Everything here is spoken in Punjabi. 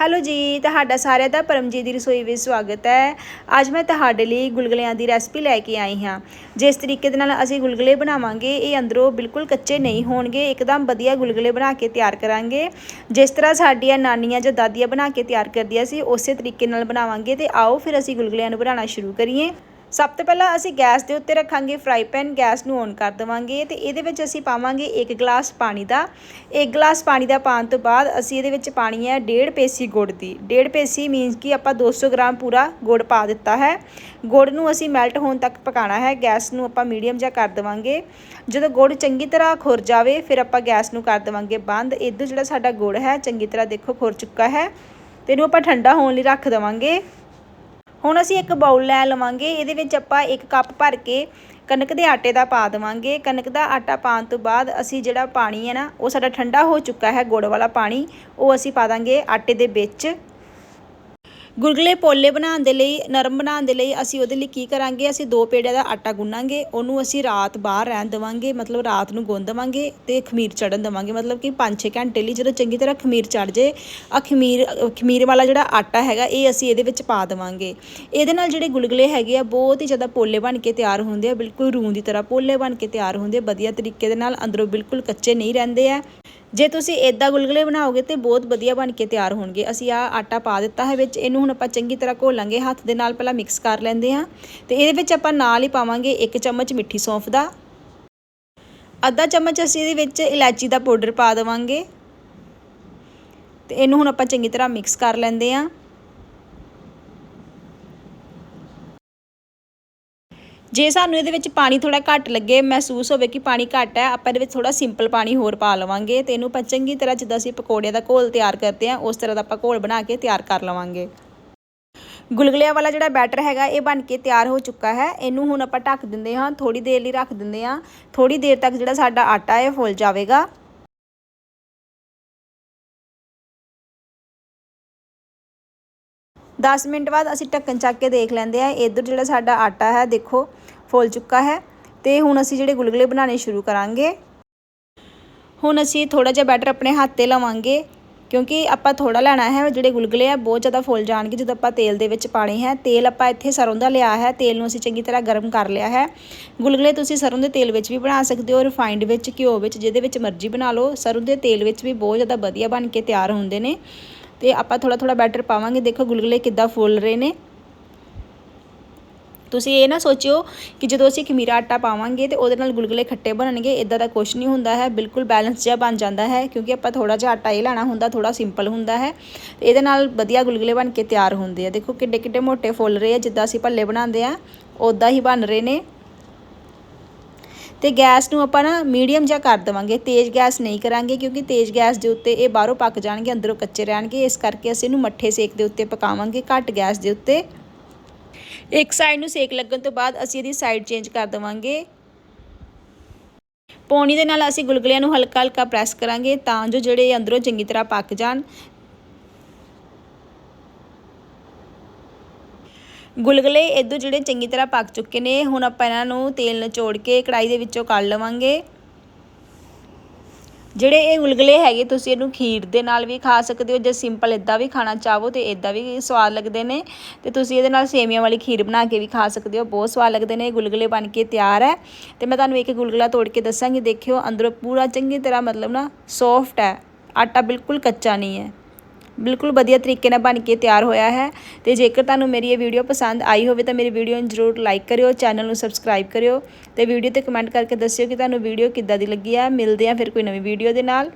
ਹੈਲੋ ਜੀ, ਤੁਹਾਡਾ ਸਾਰਿਆਂ ਦਾ ਪਰਮਜੀਤ ਦੀ ਰਸੋਈ ਵਿੱਚ ਸਵਾਗਤ ਹੈ। ਅੱਜ ਮੈਂ ਤੁਹਾਡੇ ਲਈ ਗੁਲਗਲਿਆਂ ਦੀ ਰੈਸਪੀ ਲੈ ਕੇ ਆਈ ਹਾਂ। ਜਿਸ ਤਰੀਕੇ ਦੇ ਨਾਲ ਅਸੀਂ ਗੁਲਗੁਲੇ ਬਣਾਵਾਂਗੇ, ਇਹ ਅੰਦਰੋਂ ਬਿਲਕੁਲ ਕੱਚੇ ਨਹੀਂ ਹੋਣਗੇ, ਇੱਕਦਮ ਵਧੀਆ ਗੁਲਗੁਲੇ ਬਣਾ ਕੇ ਤਿਆਰ ਕਰਾਂਗੇ। ਜਿਸ ਤਰ੍ਹਾਂ ਸਾਡੀਆਂ ਨਾਨੀਆਂ ਜਾਂ ਦਾਦੀਆਂ ਬਣਾ ਕੇ ਤਿਆਰ ਕਰਦੀਆਂ ਸੀ, ਉਸੇ ਤਰੀਕੇ ਨਾਲ ਬਣਾਵਾਂਗੇ ਤੇ ਆਓ ਫਿਰ ਅਸੀਂ ਗੁਲਗੁਲਿਆਂ ਨੂੰ ਬਣਾਉਣਾ ਸ਼ੁਰੂ ਕਰੀਏ। ਸਭ ਤੋਂ ਪਹਿਲਾਂ ਅਸੀਂ ਗੈਸ ਦੇ ਉੱਤੇ ਰੱਖਾਂਗੇ ਫਰਾਈ ਪੈਨ ਗੈਸ ਨੂੰ ਔਨ ਕਰ ਦੇਵਾਂਗੇ ਤੇ ਇਹਦੇ ਵਿੱਚ ਅਸੀਂ ਪਾਵਾਂਗੇ 1 ਗਲਾਸ ਪਾਣੀ ਦਾ। 1 ਗਲਾਸ ਪਾਣੀ ਦਾ ਪਾਉਣ ਤੋਂ ਬਾਅਦ ਅਸੀਂ ਇਹਦੇ ਵਿੱਚ ਪਾਣੀ ਹੈ ਡੇਢ ਪੇਸੀ ਗੁੜ ਦੀ। ਡੇਢ ਪੇਸੀ ਮੀਨਸ ਕਿ ਆਪਾਂ 200 ਗ੍ਰਾਮ ਪੂਰਾ ਗੁੜ ਪਾ ਦਿੱਤਾ ਹੈ। ਗੁੜ ਨੂੰ ਅਸੀਂ ਮੈਲਟ ਹੋਣ ਤੱਕ ਪਕਾਉਣਾ ਹੈ। ਗੈਸ ਨੂੰ ਆਪਾਂ ਮੀਡੀਅਮ ਜਿਹਾ ਕਰ ਦੇਵਾਂਗੇ। ਜਦੋਂ ਗੁੜ ਚੰਗੀ ਤਰ੍ਹਾਂ ਖੁਰ ਜਾਵੇ, ਫਿਰ ਆਪਾਂ ਗੈਸ ਨੂੰ ਕਰ ਦੇਵਾਂਗੇ ਬੰਦ। ਇਦੋਂ ਜਿਹੜਾ ਸਾਡਾ ਗੁੜ ਹੈ, ਚੰਗੀ ਤਰ੍ਹਾਂ ਦੇਖੋ ਖੁਰ ਚੁੱਕਾ ਹੈ। ਤੇ ਇਹਨੂੰ ਆਪਾਂ ਠੰਡਾ ਹੋਣ ਲਈ ਰੱਖ ਦੇਵਾਂਗੇ। ਹੁਣ ਅਸੀਂ ਇੱਕ ਬਾਉਲ ਲੈ ਲਵਾਂਗੇ, ਇਹਦੇ ਵਿੱਚ ਆਪਾਂ ਇੱਕ ਕੱਪ ਭਰ ਕੇ ਕਣਕ ਦੇ ਆਟੇ ਦਾ ਪਾ ਦੇਵਾਂਗੇ। ਕਣਕ ਦਾ ਆਟਾ ਪਾਉਣ ਤੋਂ ਬਾਅਦ ਅਸੀਂ ਜਿਹੜਾ ਪਾਣੀ ਹੈ ਨਾ, ਉਹ ਸਾਡਾ ਠੰਡਾ ਹੋ ਚੁੱਕਾ ਹੈ, ਗੁੜ ਵਾਲਾ ਪਾਣੀ, ਉਹ ਅਸੀਂ ਪਾ ਦਾਂਗੇ ਆਟੇ ਦੇ ਵਿੱਚ। ਗੁਲਗੁਲੇ ਪੋਲੇ ਬਣਾਉਣ ਦੇ ਲਈ, ਨਰਮ ਬਣਾਉਣ ਦੇ ਲਈ ਅਸੀਂ ਉਹਦੇ ਲਈ ਕੀ ਕਰਾਂਗੇ? ਅਸੀਂ ਦੋ ਪੇੜਿਆਂ ਦਾ ਆਟਾ ਗੁੰਨਾਂਗੇ, ਉਹਨੂੰ ਅਸੀਂ ਰਾਤ ਬਾਹਰ ਰਹਿਣ ਦੇਵਾਂਗੇ, ਮਤਲਬ ਰਾਤ ਨੂੰ ਗੁੰਨ ਦੇਵਾਂਗੇ ਤੇ ਖਮੀਰ ਚੜਨ ਦੇਵਾਂਗੇ। ਮਤਲਬ ਕਿ 5-6 ਘੰਟੇ ਲਈ ਜਦੋਂ ਚੰਗੀ ਤਰ੍ਹਾਂ ਖਮੀਰ ਚੜ ਜੇ ਆ ਖਮੀਰ ਖਮੀਰ ਵਾਲਾ ਜਿਹੜਾ ਆਟਾ ਹੈਗਾ, ਇਹ ਅਸੀਂ ਇਹਦੇ ਵਿੱਚ ਪਾ ਦੇਵਾਂਗੇ। ਇਹਦੇ ਨਾਲ ਜਿਹੜੇ ਗੁਲਗੁਲੇ ਹੈਗੇ ਆ, ਬਹੁਤ ਹੀ ਜ਼ਿਆਦਾ ਪੋਲੇ ਬਣ ਕੇ ਤਿਆਰ ਹੁੰਦੇ ਆ, ਬਿਲਕੁਲ ਰੂੰ ਦੀ ਤਰ੍ਹਾਂ ਪੋਲੇ ਬਣ ਕੇ ਤਿਆਰ ਹੁੰਦੇ ਆ, ਵਧੀਆ ਤਰੀਕੇ ਦੇ ਨਾਲ ਅੰਦਰੋਂ ਬਿਲਕੁਲ ਕੱਚੇ ਨਹੀਂ ਰਹਿੰਦੇ ਆ। ਜੇ ਤੁਸੀਂ ਇਦਾਂ ਗੁਲਗੁਲੇ ਬਣਾਓਗੇ ਤੇ ਬਹੁਤ ਵਧੀਆ ਬਣ ਕੇ ਤਿਆਰ ਹੋਣਗੇ। ਅਸੀਂ ਆ ਆਟਾ ਪਾ ਦਿੱਤਾ ਹੈ ਵਿੱਚ। ਇਹਨੂੰ ਹੁਣ ਆਪਾਂ ਚੰਗੀ ਤਰ੍ਹਾਂ ਘੋਲਾਂਗੇ ਹੱਥ ਦੇ ਨਾਲ ਪਹਿਲਾਂ ਮਿਕਸ ਕਰ ਲੈਂਦੇ ਹਾਂ। ਤੇ ਇਹਦੇ ਵਿੱਚ ਆਪਾਂ ਨਾਲ ਹੀ ਪਾਵਾਂਗੇ 1 ਚਮਚ ਮਿੱਠੀ ਸੌਂਫ ਦਾ। ਅੱਧਾ ਚਮਚ ਅਸੀਂ ਇਹਦੇ ਵਿੱਚ ਇਲਾਚੀ ਦਾ ਪਾਊਡਰ ਪਾ ਦੇਵਾਂਗੇ। ਤੇ ਇਹਨੂੰ ਹੁਣ ਆਪਾਂ ਚੰਗੀ ਤਰ੍ਹਾਂ ਮਿਕਸ ਕਰ ਲੈਂਦੇ ਹਾਂ। ਜੇ ਸਾਨੂੰ ਇਹਦੇ ਵਿੱਚ ਪਾਣੀ ਥੋੜਾ ਘੱਟ ਲੱਗੇ, ਮਹਿਸੂਸ ਹੋਵੇ ਕਿ ਪਾਣੀ ਘੱਟ ਹੈ, ਆਪਾਂ ਇਹਦੇ ਵਿੱਚ ਥੋੜਾ ਸਿੰਪਲ ਪਾਣੀ ਹੋਰ ਪਾ ਲਵਾਂਗੇ ਤੇ ਇਹਨੂੰ ਆਪਾਂ ਚੰਗੀ ਤਰ੍ਹਾਂ ਜਿੱਦਾਂ ਅਸੀਂ ਪਕੌੜਿਆਂ ਦਾ ਘੋਲ ਤਿਆਰ ਕਰਦੇ ਹਾਂ, ਉਸ ਤਰ੍ਹਾਂ ਦਾ ਆਪਾਂ ਘੋਲ ਬਣਾ ਕੇ ਤਿਆਰ ਕਰ ਲਵਾਂਗੇ। ਗੁਲਗੁਲਿਆਂ ਵਾਲਾ ਜਿਹੜਾ ਬੈਟਰ ਹੈਗਾ, ਇਹ ਬਣ ਕੇ ਤਿਆਰ ਹੋ ਚੁੱਕਾ ਹੈ। ਇਹਨੂੰ ਹੁਣ ਆਪਾਂ ਢੱਕ ਦਿੰਦੇ ਹਾਂ ਥੋੜੀ ਦੇਰ ਲਈ ਰੱਖ ਦਿੰਦੇ ਹਾਂ। ਥੋੜੀ ਦੇਰ ਤੱਕ ਜਿਹੜਾ ਸਾਡਾ ਆਟਾ ਹੈ ਫੁੱਲ ਜਾਵੇਗਾ। ਦਸ ਮਿੰਟ ਬਾਅਦ ਅਸੀਂ ਢੱਕਣ ਚੱਕ ਕੇ ਦੇਖ ਲੈਂਦੇ ਆ ਇਧਰ ਜਿਹੜਾ ਸਾਡਾ ਆਟਾ ਹੈ, ਦੇਖੋ। ਫੁੱਲ ਚੁੱਕਾ ਹੈ ਤੇ ਹੁਣ ਅਸੀਂ ਜਿਹੜੇ ਗੁਲਗੁਲੇ ਬਣਾਉਣੇ ਸ਼ੁਰੂ ਕਰਾਂਗੇ। ਹੁਣ ਅਸੀਂ ਥੋੜਾ ਜਿਹਾ ਬੈਟਰ ਆਪਣੇ ਹੱਥ ਤੇ ਲਵਾਂਗੇ ਕਿਉਂਕਿ ਆਪਾਂ ਥੋੜਾ ਲੈਣਾ ਹੈ, ਜਿਹੜੇ ਗੁਲਗੁਲੇ ਆ, ਬਹੁਤ ਜ਼ਿਆਦਾ ਫੁੱਲ ਜਾਣਗੇ ਜਦੋਂ ਆਪਾਂ ਤੇਲ ਦੇ ਵਿੱਚ ਪਾਣੇ ਹੈ। ਤੇਲ ਆਪਾਂ ਇੱਥੇ ਸਰੋਂ ਦਾ ਲਿਆ ਹੈ, ਤੇਲ ਨੂੰ ਅਸੀਂ ਚੰਗੀ ਤਰ੍ਹਾਂ ਗਰਮ ਕਰ ਲਿਆ ਹੈ। ਗੁਲਗੁਲੇ ਤੁਸੀਂ ਸਰੋਂ ਦੇ ਤੇਲ ਵਿੱਚ ਵੀ ਬਣਾ ਸਕਦੇ ਹੋ ਰਿਫਾਈਨਡ ਵਿੱਚ, ਘਿਓ ਵਿੱਚ, ਜਿਹਦੇ ਵਿੱਚ ਮਰਜ਼ੀ ਬਣਾ ਲਓ। ਸਰੋਂ ਦੇ ਤੇਲ ਵਿੱਚ ਵੀ ਬਹੁਤ ਜ਼ਿਆਦਾ ਵਧੀਆ ਬਣ ਕੇ ਤਿਆਰ ਹੁੰਦੇ ਨੇ ਤੇ ਆਪਾਂ ਥੋੜਾ ਥੋੜਾ ਬੈਟਰ ਪਾਵਾਂਗੇ। ਦੇਖੋ ਗੁਲਗੁਲੇ ਕਿੱਦਾਂ ਫੁੱਲ ਰਹੇ ਨੇ। ਤੁਸੀਂ ਇਹ ਨਾ ਸੋਚਿਓ ਕਿ ਜਦੋਂ ਅਸੀਂ ਖਮੀਰਾ ਆਟਾ ਪਾਵਾਂਗੇ ਤੇ ਉਹਦੇ ਨਾਲ ਗੁਲਗੁਲੇ ਖੱਟੇ ਬਣਨਗੇ ਇਦਾਂ ਦਾ ਕੁਝ ਨਹੀਂ ਹੁੰਦਾ ਹੈ, ਬਿਲਕੁਲ ਬੈਲੈਂਸ ਜਿਹਾ ਬਣ ਜਾਂਦਾ ਹੈ, ਕਿਉਂਕਿ ਆਪਾਂ ਥੋੜਾ ਜਿਹਾ ਆਟਾ ਇਹ ਲੈਣਾ ਹੁੰਦਾ ਥੋੜਾ ਸਿੰਪਲ ਹੁੰਦਾ ਹੈ। ਤੇ ਇਹਦੇ ਨਾਲ ਵਧੀਆ ਗੁਲਗੁਲੇ ਬਣ ਕੇ ਤਿਆਰ ਹੁੰਦੇ ਆ। ਦੇਖੋ ਕਿੱਡੇ ਕਿੱਡੇ ਮੋਟੇ ਫੁੱਲ ਰਹੇ ਆ, ਜਿੱਦਾਂ ਅਸੀਂ ਭੱਲੇ ਬਣਾਉਂਦੇ ਆ ਉਦਾਂ ਹੀ ਬਣ ਰਹੇ ਨੇ। ਤੇ ਗੈਸ ਨੂੰ ਆਪਾਂ ਨਾ ਮੀਡੀਅਮ ਜਿਹਾ ਕਰ ਦੇਵਾਂਗੇ। ਤੇਜ਼ ਗੈਸ ਨਹੀਂ ਕਰਾਂਗੇ, ਕਿਉਂਕਿ ਤੇਜ਼ ਗੈਸ ਦੇ ਉੱਤੇ ਇਹ ਬਾਹਰੋਂ ਪੱਕ ਜਾਣਗੇ, ਅੰਦਰੋਂ ਕੱਚੇ ਰਹਿਣਗੇ। ਇਸ ਕਰਕੇ ਅਸੀਂ ਇਹਨੂੰ ਮੱਠੇ ਸੇਕ ਦੇ ਉੱਤੇ ਪਕਾਵਾਂਗੇ, ਘੱਟ ਗੈਸ ਦੇ ਉੱਤੇ। ਇੱਕ ਸਾਈਡ ਨੂੰ ਸੇਕ ਲੱਗਣ ਤੋਂ ਬਾਅਦ ਅਸੀਂ ਇਹਦੀ ਸਾਈਡ ਚੇਂਜ ਕਰ ਦੇਵਾਂਗੇ। ਪੌਣੀ ਦੇ ਨਾਲ ਅਸੀਂ ਗੁਲਗੁਲਿਆਂ ਨੂੰ ਹਲਕਾ ਹਲਕਾ ਪ੍ਰੈਸ ਕਰਾਂਗੇ ਤਾਂ ਜੋ ਜਿਹੜੇ ਅੰਦਰੋਂ ਚੰਗੀ ਤਰ੍ਹਾਂ ਪੱਕ ਜਾਣ। ਗੁਲਗੁਲੇ ਇਦੋਂ ਜਿਹੜੇ ਚੰਗੀ ਤਰ੍ਹਾਂ ਪੱਕ ਚੁੱਕੇ ਨੇ, ਹੁਣ ਆਪਾਂ ਇਹਨਾਂ ਨੂੰ ਤੇਲ ਨਿਚੋੜ ਕੇ ਕੜਾਈ ਦੇ ਵਿੱਚੋਂ ਕੱਢ ਲਵਾਂਗੇ। ਜਿਹੜੇ ਇਹ ਗੁਲਗਲੇ ਹੈਗੇ, ਤੁਸੀਂ ਇਹਨੂੰ ਖੀਰ ਦੇ ਨਾਲ ਵੀ ਖਾ ਸਕਦੇ ਹੋ ਜੇ ਸਿੰਪਲ ਇਦਾਂ ਵੀ ਖਾਣਾ ਚਾਹੋ ਤੇ ਇਦਾਂ ਵੀ ਸਵਾਦ ਲੱਗਦੇ ਨੇ ਤੇ ਤੁਸੀਂ ਇਹਦੇ ਨਾਲ ਸੇਮੀਆਂ ਵਾਲੀ ਖੀਰ ਬਣਾ ਕੇ ਵੀ ਖਾ ਸਕਦੇ ਹੋ, ਬਹੁਤ ਸਵਾਦ ਲੱਗਦੇ ਨੇ, ਇਹ ਗੁਲਗਲੇ ਬਣ ਕੇ ਤਿਆਰ ਹੈ। ਤੇ ਮੈਂ ਤੁਹਾਨੂੰ ਇੱਕ ਗੁਲਗੁਲਾ ਤੋੜ ਕੇ ਦੱਸਾਂਗੀ, ਦੇਖਿਓ ਅੰਦਰੋਂ ਪੂਰਾ ਚੰਗੀ ਤਰ੍ਹਾਂ ਮਤਲਬ ਨਾ ਸੌਫਟ ਹੈ, ਆਟਾ ਬਿਲਕੁਲ ਕੱਚਾ ਨਹੀਂ ਹੈ। ਬਿਲਕੁਲ ਵਧੀਆ ਤਰੀਕੇ ਨਾਲ ਬਣ ਕੇ ਤਿਆਰ ਹੋਇਆ ਹੈ ਤੇ ਜੇਕਰ ਤੁਹਾਨੂੰ ਮੇਰੀ ਇਹ ਵੀਡੀਓ ਪਸੰਦ ਆਈ ਹੋਵੇ ਤਾਂ ਮੇਰੀ ਵੀਡੀਓ ਨੂੰ ਜ਼ਰੂਰ ਲਾਈਕ ਕਰਿਓ, ਚੈਨਲ ਨੂੰ ਸਬਸਕ੍ਰਾਈਬ ਕਰਿਓ ਤੇ ਵੀਡੀਓ ਤੇ ਕਮੈਂਟ ਕਰਕੇ ਦੱਸਿਓ ਕਿ ਤੁਹਾਨੂੰ ਵੀਡੀਓ ਕਿੱਦਾਂ ਦੀ ਲੱਗੀ ਆ। ਮਿਲਦੇ ਆ ਫਿਰ ਕੋਈ ਨਵੀਂ ਵੀਡੀਓ ਦੇ ਨਾਲ।